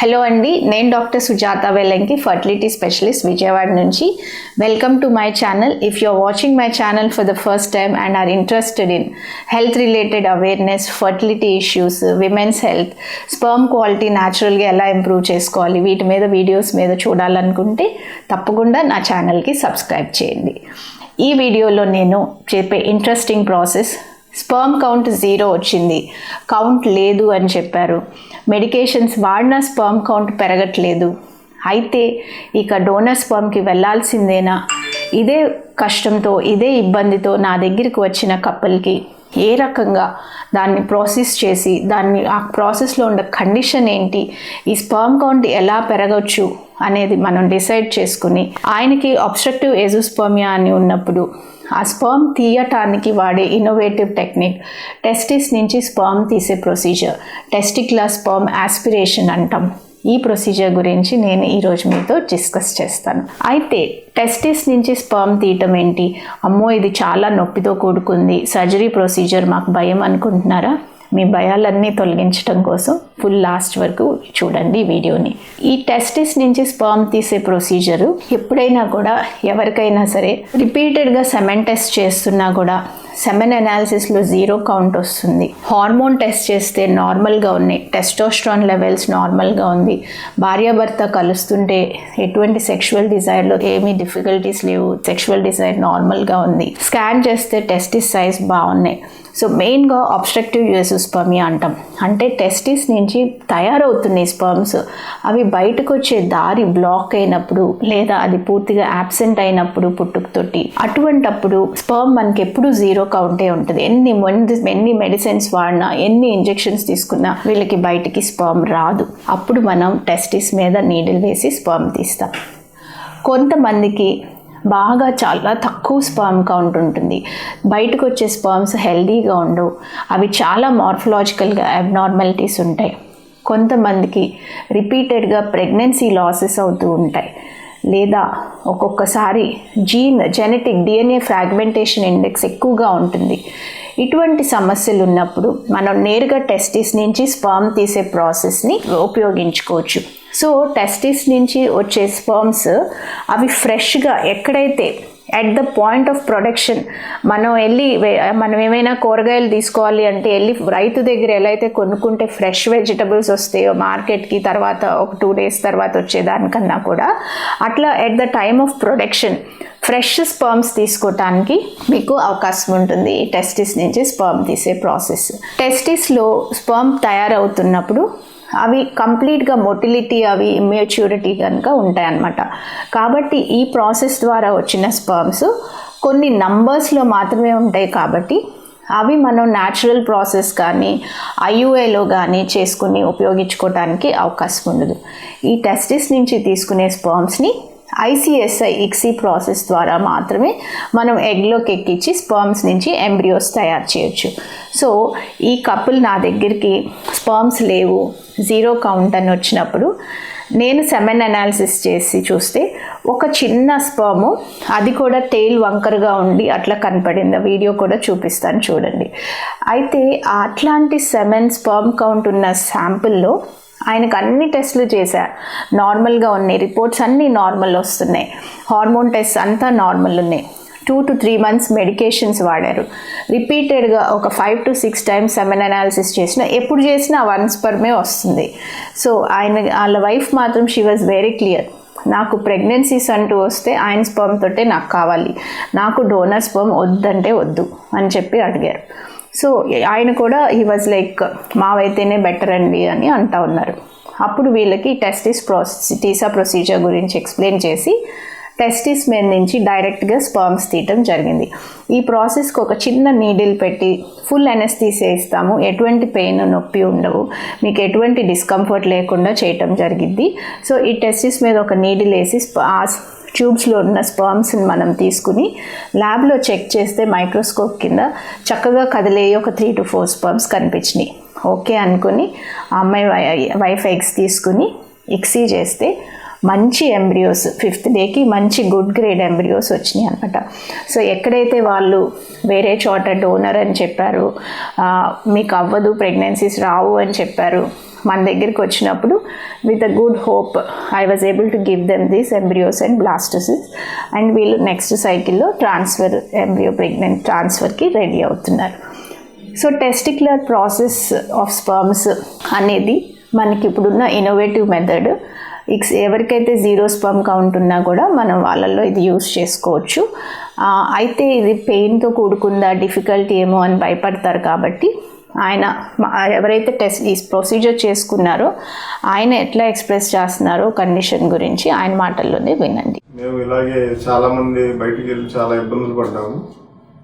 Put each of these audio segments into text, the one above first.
Hello అండి నేను doctor Sujatha Velanki fertility specialist Vijayawada నుంచి. Welcome to my channel if you are watching my channel for the first time and are interested in health related awareness fertility issues women's health sperm quality న్యాచురల్గా ఎలా improve చేసుకోవాలి వీటి మీద videos మీద చూడాలనుకుంటే తప్పకుండా నా ఛానల్కి సబ్స్క్రైబ్ చేయండి. ఈ వీడియోలో నేను చెప్పే interesting process sperm count zero వచ్చింది. కౌంట్ లేదు అని చెప్పారు. మెడికేషన్స్ వాడిన స్పర్మ్ కౌంట్ పెరగట్లేదు. అయితే ఇక డోనర్ స్పర్మ్కి వెళ్ళాల్సిందేనా ఇదే కష్టంతో ఇదే ఇబ్బందితో నా దగ్గరికి వచ్చిన కపుల్కి ఏ రకంగా దాన్ని ప్రాసెస్ చేసి దాన్ని ఆ ప్రాసెస్లో ఉన్న కండిషన్ ఏంటి? ఈ స్పర్మ్ కౌంట్ ఎలా పెరగచ్చు అనేది మనం డిసైడ్ చేసుకుని ఆయనకి అబ్స్ట్రక్టివ్ ఎజోస్పర్మియా అని ఉన్నప్పుడు ఆ స్పర్మ్ తీయటానికి వాడే ఇన్నోవేటివ్ టెక్నిక్ టెస్టిస్ నుంచి స్పర్మ్ తీసే ప్రొసీజర్ టెస్టిక్యులర్ స్పర్మ్ ఆస్పిరేషన్ అంటాం. ఈ ప్రొసీజర్ గురించి నేను ఈరోజు మీతో డిస్కస్ చేస్తాను. అయితే టెస్టిస్ నుంచి స్పర్మ్ తీయటం ఏంటి? అమ్మో ఇది చాలా నొప్పితో కూడుకుంది. సర్జరీ ప్రొసీజర్ మాకు భయం అనుకుంటున్నారా? మీ భయాలన్నీ తొలగించడం కోసం ఫుల్ లాస్ట్ వరకు చూడండి వీడియోని. ఈ టెస్టిస్ నుంచి స్పర్మ్ తీసే ప్రొసీజరు ఎప్పుడైనా కూడా ఎవరికైనా సరే రిపీటెడ్గా సెమెన్ టెస్ట్ చేస్తున్నా కూడా సెమెన్ అనాలిసిస్లో జీరో కౌంట్ వస్తుంది. హార్మోన్ టెస్ట్ చేస్తే నార్మల్గా ఉన్నాయి. టెస్టోస్ట్రాన్ లెవెల్స్ నార్మల్గా ఉంది. భార్యాభర్త కలుస్తుంటే ఎటువంటి సెక్షువల్ డిజైర్లో ఏమీ డిఫికల్టీస్ లేవు. సెక్షువల్ డిజైర్ నార్మల్గా ఉంది. స్కాన్ చేస్తే టెస్టిస్ సైజ్ బాగున్నాయి. సో మెయిన్గా అబ్స్ట్రక్టివ్ ఆబ్స్ట్రక్టివ్ యూఎస్స్పర్మియా అంటాం. అంటే టెస్టిస్ నుంచి తయారవుతున్నాయి స్పర్మ్స్ అవి బయటకు వచ్చే దారి బ్లాక్ అయినప్పుడు లేదా అది పూర్తిగా యాబ్సెంట్ అయినప్పుడు పుట్టుకతోటి అటువంటప్పుడు స్పర్మ్ మనకి ఎప్పుడు జీరో కౌంటే ఉంటుంది. ఎన్ని ఎన్ని మెడిసిన్స్ వాడినా ఎన్ని ఇంజెక్షన్స్ తీసుకున్నా వీళ్ళకి బయటికి స్పర్మ్ రాదు. అప్పుడు మనం టెస్టిస్ మీద నీడిల్ వేసి స్పర్మ్ తీస్తాం. కొంతమందికి బాగా చాలా తక్కువ స్పర్మ్ కౌంట్ ఉంటుంది. బయటకు వచ్చే స్పర్మ్స్ హెల్దీగా ఉండవు. అవి చాలా మార్ఫలాజికల్గా అబ్నార్మాలిటీస్ ఉంటాయి. కొంతమందికి రిపీటెడ్గా ప్రెగ్నెన్సీ లాసెస్ అవుతూ ఉంటాయి. లేదా ఒక్కొక్కసారి gene genetic DNA fragmentation index ఎక్కువగా ఉంటుంది. ఇటువంటి సమస్యలు ఉన్నప్పుడు మనం నేరుగా టెస్టిస్ నుంచి స్పర్మ్ తీసే ప్రాసెస్ని ఉపయోగించుకోవచ్చు. సో టెస్టిస్ నుంచి వచ్చే స్పర్మ్స్ అవి ఫ్రెష్గా ఎక్కడైతే at the point of production మనం వెళ్ళి మనం ఏమైనా కూరగాయలు తీసుకోవాలి అంటే వెళ్ళి రైతు దగ్గర ఎలా అయితే కొనుక్కుంటే ఫ్రెష్ వెజిటబుల్స్ వస్తాయో మార్కెట్కి తర్వాత ఒక టూ డేస్ తర్వాత వచ్చేదానికన్నా కూడా అట్లా at the time of production fresh sperms తీసుకోవటానికి మీకు అవకాశం ఉంటుంది ఈ టెస్టిస్ నుంచి స్పర్మ్ తీసే ప్రాసెస్ టెస్టిస్లో స్పర్మ్ తయారవుతున్నప్పుడు అవి కంప్లీట్గా మొటిలిటీ అవి మెచ్యూరిటీ కనుక ఉంటాయన్నమాట. కాబట్టి ఈ ప్రాసెస్ ద్వారా వచ్చిన స్పర్మ్స్ కొన్ని నంబర్స్లో మాత్రమే ఉంటాయి కాబట్టి అవి మనం న్యాచురల్ ప్రాసెస్ కానీ ఐయుఏలో కానీ చేసుకుని ఉపయోగించుకోవడానికి అవకాశం ఉండదు. ఈ టెస్టిస్ నుంచి తీసుకునే స్పర్మ్స్ని ఐసిఎస్ఐ ఇక్సీ ప్రాసెస్ ద్వారా మాత్రమే మనం ఎగ్లోకి ఎక్కించి స్పర్మ్స్ నుంచి ఎంబ్రియోస్ తయారు చేయొచ్చు. సో ఈ కపుల్ నా దగ్గరికి స్పర్మ్స్ లేవు జీరో కౌంట్ అని వచ్చినప్పుడు నేను సెమెన్ అనాలిసిస్ చేసి చూస్తే ఒక చిన్న స్పర్ము అది కూడా టెయిల్ వంకరగా ఉండి అట్లా కనపడింది. వీడియో కూడా చూపిస్తాను చూడండి. అయితే అట్లాంటి సెమెన్ స్పర్మ్ కౌంట్ ఉన్న శాంపుల్లో ఆయనకు అన్ని టెస్టులు చేశారు నార్మల్గా ఉన్నాయి. రిపోర్ట్స్ అన్నీ నార్మల్ వస్తున్నాయి. హార్మోన్ టెస్ట్ అంతా నార్మల్ ఉన్నాయి. Two to three months medications వాడారు. రిపీటెడ్గా ఒక five to six times semen analysis చేసిన ఎప్పుడు చేసినా వన్ స్పర్మే వస్తుంది. సో ఆయన వాళ్ళ వైఫ్ మాత్రం షీ వాజ్ వెరీ క్లియర్ నాకు ప్రెగ్నెన్సీస్ అంటూ వస్తే ఆయన స్పర్మ్ తోటే నాకు కావాలి. నాకు డోనర్ స్పర్మ్ వద్దంటే వద్దు అని చెప్పి అడిగారు. సో ఆయన కూడా ఈ వాజ్ లైక్ మావైతేనే బెటర్ అండి అని అంటా ఉన్నారు. అప్పుడు వీళ్ళకి టెస్టిస్ ప్రాసెస్ టీసా ప్రొసీజర్ గురించి ఎక్స్ప్లెయిన్ చేసి టెస్టిస్ మీద నుంచి డైరెక్ట్గా స్పర్మ్స్ తీయటం జరిగింది. ఈ ప్రాసెస్కి ఒక చిన్న నీడిల్ పెట్టి ఫుల్ ఎనెస్థీసియా ఇస్తాము ఎటువంటి పెయిన్ నొప్పి ఉండవు. మీకు ఎటువంటి డిస్కంఫర్ట్ లేకుండా చేయటం జరిగింది సో ఈ టెస్టిస్ మీద ఒక నీడిల్ వేసి ట్యూబ్స్లో ఉన్న స్పర్మ్స్ని మనం తీసుకుని ల్యాబ్లో చెక్ చేస్తే మైక్రోస్కోప్ కింద చక్కగా కదిలే ఒక త్రీ టు ఫోర్ స్పర్మ్స్ కనిపించినాయి. ఓకే అనుకుని ఆ అమ్మాయి వైఫ్ ఎగ్స్ తీసుకుని ఎక్సీ చేస్తే మంచి ఎంబ్రియోస్ ఫిఫ్త్ డేకి మంచి గుడ్ గ్రేడ్ ఎంబ్రియోస్ వచ్చినాయి అనమాట సో ఎక్కడైతే వాళ్ళు వేరే చోట డోనర్ అని చెప్పారు మీకు అవ్వదు ప్రెగ్నెన్సీస్ రావు అని చెప్పారు మన దగ్గరికి వచ్చినప్పుడు with a good hope I was able to give them these embryos and blastocysts and వీళ్ళు నెక్స్ట్ సైకిల్లో ట్రాన్స్ఫర్ ఎంబ్రియో ప్రెగ్నెంట్ ట్రాన్స్ఫర్కి రెడీ అవుతున్నారు. So testicular process of sperms అనేది మనకి ఇప్పుడున్న ఇన్నోవేటివ్ మెథడ్ ఇక్స్ ఎవరికైతే జీరో స్పర్మ్ కౌంట్ ఉన్నా కూడా మనం వాళ్ళల్లో ఇది యూస్ చేసుకోవచ్చు. అయితే ఇది పెయిన్తో కూడుకుందా డిఫికల్టీ ఏమో అని భయపడతారు కాబట్టి ఆయన ఎవరైతే టెస్ట్ ఈ ప్రొసీజర్ చేసుకున్నారో ఆయన ఎట్లా ఎక్స్ప్రెస్ చేస్తున్నారో కండిషన్ గురించి ఆయన మాటల్లోనే వినండి. మేము ఇలాగే చాలా మంది బయటికి వెళ్ళి చాలా ఇబ్బందులు పడ్డాము.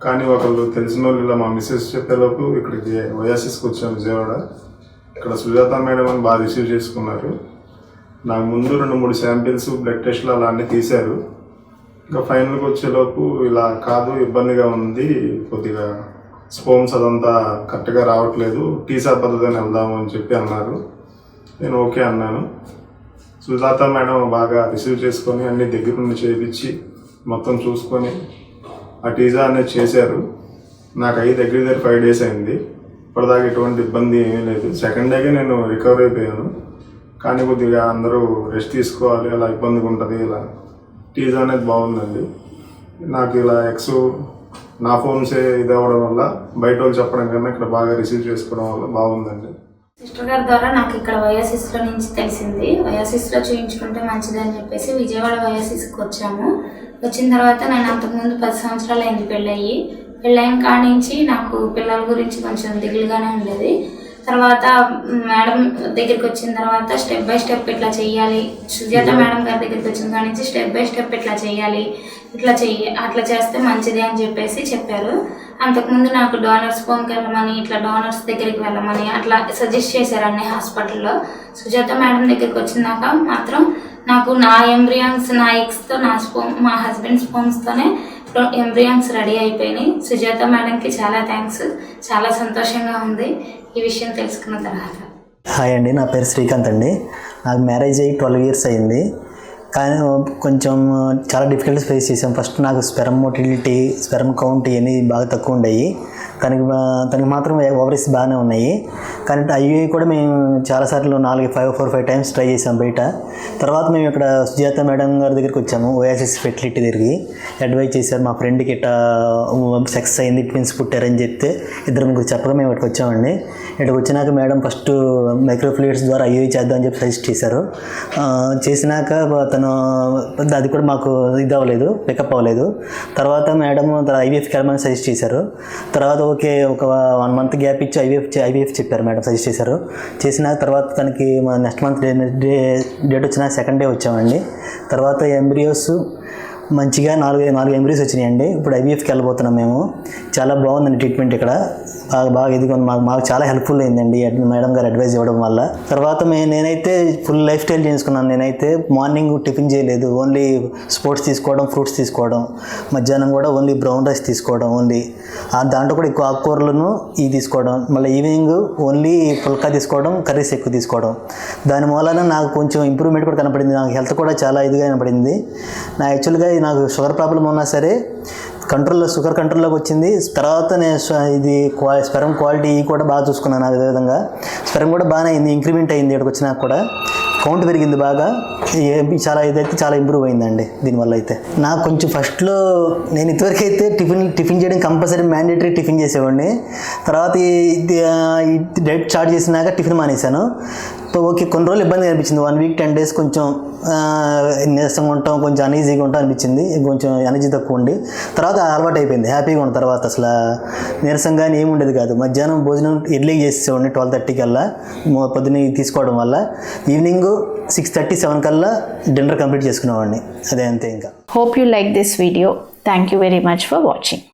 కానీ ఒకళ్ళు తెలిసిన వాళ్ళు ఇలా మా మిస్సెస్ చెప్పేలోపు ఇక్కడికి ఓయాసిస్కి వచ్చాం విజయవాడ. ఇక్కడ సుజాత మేడం అని బాగా రిసీవ్ చేసుకున్నారు. నాకు ముందు రెండు మూడు శాంపిల్స్ బ్లడ్ టెస్ట్లు అలా అన్నీ తీశారు. ఇంకా ఫైనల్కి వచ్చేలోపు ఇలా కాదు ఇబ్బందిగా ఉంది కొద్దిగా స్పోమ్స్ అదంతా కరెక్ట్గా రావట్లేదు. టీసా పద్ధతిని వెళ్దాము అని చెప్పి అన్నారు. నేను ఓకే అన్నాను. సుజాత మేడం బాగా రిసీవ్ చేసుకొని అన్ని దగ్గర నుండి చేయించి మొత్తం చూసుకొని ఆ టీజా అనేది చేశారు. నాకు అయ్యి దగ్గర దగ్గర ఫైవ్ డేస్ అయింది. ఇప్పటిదాకా ఎటువంటి ఇబ్బంది ఏమీ లేదు. సెకండ్ డేకే నేను రికవర్ అయిపోయాను. కానీ కొద్దిగా అందరూ రెస్ట్ తీసుకోవాలి. అలా ఇబ్బందిగా ఉంటుంది. ఇలా టీజా అనేది బాగుందండి. నాకు ఇలా ఎక్స్ నా ఫోన్సే ఇది అవ్వడం వల్ల బయట వాళ్ళు చెప్పడం కన్నా ఇక్కడ బాగా రిసీవ్ చేసుకోవడం వల్ల బాగుందండి. సిస్టర్ గారి ద్వారా నాకు ఇక్కడ వయాసిస్లో నుంచి తెలిసింది. వయాసిస్లో చేయించుకుంటే మంచిది అని చెప్పేసి విజయవాడ వయాసిస్కి వచ్చాము. వచ్చిన తర్వాత నేను అంతకుముందు పది సంవత్సరాలు అయింది పెళ్ళయ్యి పెళ్ళైన కాడి నుంచి నాకు పిల్లల గురించి కొంచెం దిగులుగానే ఉండేది. తర్వాత మేడం దగ్గరికి వచ్చిన తర్వాత స్టెప్ బై స్టెప్ ఇట్లా చేయాలి సుజాత మేడం గారి దగ్గరికి వచ్చిన కాడి నుంచి స్టెప్ బై స్టెప్ ఇట్లా చేయాలి ఇట్లా చెయ్యి అట్లా చేస్తే మంచిది అని చెప్పేసి చెప్పారు. అంతకుముందు నాకు డోనర్స్ హోమ్కి వెళ్ళమని ఇట్లా డోనర్స్ దగ్గరికి వెళ్ళమని అట్లా సజెస్ట్ చేశారు అన్ని హాస్పిటల్లో. సుజాత మేడం దగ్గరికి వచ్చినాక మాత్రం నాకు నా ఎంబ్రియాన్స్ నా ఎగ్స్తో నా స్పోమ్ మా హస్బెండ్ స్పోమ్స్తోనే ఎంబ్రియాన్స్ రెడీ అయిపోయినాయి. సుజాత మేడంకి చాలా థ్యాంక్స్ చాలా సంతోషంగా ఉంది. ఈ విషయం తెలుసుకున్న తర్వాత. హాయ్ అండి నా పేరు శ్రీకాంత్ అండి. నాకు మ్యారేజ్ అయ్యి ట్వెల్వ్ ఇయర్స్ అయింది. కానీ కొంచెం చాలా డిఫికల్టీస్ ఫేస్ చేసాం ఫస్ట్ నాకు స్పెరమ్ మోటిలిటీ స్పెరమ్ కౌంట్ ఇవన్నీ బాగా తక్కువ ఉండేవి. తనకి తనకి మాత్రం ఓవరీస్ బాగానే ఉన్నాయి. కానీ అవి కూడా మేము చాలాసార్లు నాలుగు five four five times try చేసాం బయట. తర్వాత మేము ఇక్కడ సుజాత మేడం గారి దగ్గరికి వచ్చాము ఓయాసిస్ ఫెసిలిటీ తిరిగి అడ్వైజ్ చేశారు మా ఫ్రెండ్కి ఇట్లా సెక్స్ అయింది ట్విన్స్ పుట్టారని చెప్తే ఇద్దరు ముగ్గురు చెప్పగా మేము ఇక్కడికి వచ్చామండి. ఇక్కడికి వచ్చినాక మేడం ఫస్ట్ మైక్రోఫ్లూయిడ్స్ ద్వారా ఐఏ చేద్దాం అని చెప్పి సజెస్ట్ చేశారు. చేసినాక తను అది కూడా మాకు ఇది అవ్వలేదు పికప్ అవ్వలేదు. తర్వాత మేడం ఐవీఎఫ్కి వెళ్ళమని సజెస్ట్ చేశారు. తర్వాత ఓకే ఒక వన్ మంత్ గ్యాప్ ఇచ్చి ఐవీఎఫ్ ఐవీఎఫ్ చెప్పారు మేడం సజెస్ట్ చేశారు. చేసిన తర్వాత తనకి నెక్స్ట్ మంత్ డే డేట్ వచ్చిన సెకండ్ డే వచ్చామండి. తర్వాత ఎంబ్రియోస్ మంచిగా నాలుగు నాలుగు ఎంబ్రీస్ వచ్చినాయండి. ఇప్పుడు ఐవీఎఫ్కి వెళ్ళబోతున్నాం మేము. చాలా బాగుందండి ట్రీట్మెంట్ ఇక్కడ. బాగా బాగా ఇదిగా ఉంది. మాకు మాకు చాలా హెల్ప్ఫుల్ అయిందండి. మేడం గారు అడ్వైజ్ ఇవ్వడం వల్ల. తర్వాత నేనైతే ఫుల్ లైఫ్ స్టైల్ చేసుకున్నాను నేనైతే మార్నింగ్ టిఫిన్ చేయలేదు. ఓన్లీ స్పోర్ట్స్ తీసుకోవడం ఫ్రూట్స్ తీసుకోవడం. మధ్యాహ్నం కూడా ఓన్లీ బ్రౌన్ రైస్ తీసుకోవడం ఓన్లీ ఆ దాంట్లో కూడా ఎక్కువ ఆకుకూరలను ఇవి తీసుకోవడం. మళ్ళీ ఈవినింగ్ ఓన్లీ పుల్కా తీసుకోవడం కర్రీస్ ఎక్కువ తీసుకోవడం. దాని మూలాన నాకు కొంచెం ఇంప్రూవ్మెంట్ కూడా కనపడింది. నాకు హెల్త్ కూడా చాలా ఇదిగా కనపడింది. నా యాక్చువల్గా నాకు షుగర్ ప్రాబ్లం ఉన్నా సరే కంట్రోల్లో షుగర్ కంట్రోల్లోకి వచ్చింది. తర్వాత నేను ఇది క్వా స్పెరం క్వాలిటీ కూడా బాగా చూసుకున్నాను అదే విధంగా. స్పెరం కూడా బాగానే అయింది ఇంక్రిమెంట్ అయింది ఇక్కడికి వచ్చినాక కూడా. కౌంట్ పెరిగింది బాగా. ఏ- చాలా ఇదైతే చాలా ఇంప్రూవ్ అయిందండి దీనివల్ల అయితే. నాకు కొంచెం ఫస్ట్లో నేను ఇంతవరకు అయితే టిఫిన్ టిఫిన్ చేయడం కంపల్సరీ మ్యాండేటరీ టిఫిన్ చేసేవాడిని. తర్వాత ఇది, ఈ డైట్ స్టార్ట్ చేసినాక టిఫిన్ మానేశాను. సో ఓకే కొన్ని రోజులు ఇబ్బంది అనిపించింది. వన్ వీక్ టెన్ డేస్ కొంచెం నీరసంగా ఉంటాం కొంచెం అనీజీగా ఉంటాం అనిపించింది. కొంచెం ఎనర్జీ తక్కువ ఉండి. తర్వాత అలవాటు అయిపోయింది హ్యాపీగా ఉన్న తర్వాత అసలు నీరసంగా ఏమి ఉండేది కాదు. మధ్యాహ్నం భోజనం ఎర్లీ చేసేవాడిని ట్వెల్వ్ థర్టీ కల్లా. పొద్దున్న తీసుకోవడం వల్ల. ఈవినింగ్ సిక్స్ థర్టీ సెవెన్ కల్లా డిన్నర్ కంప్లీట్ చేసుకునేవాడిని. అదే అంతే ఇంకా. Hope you like this video thank you very much for watching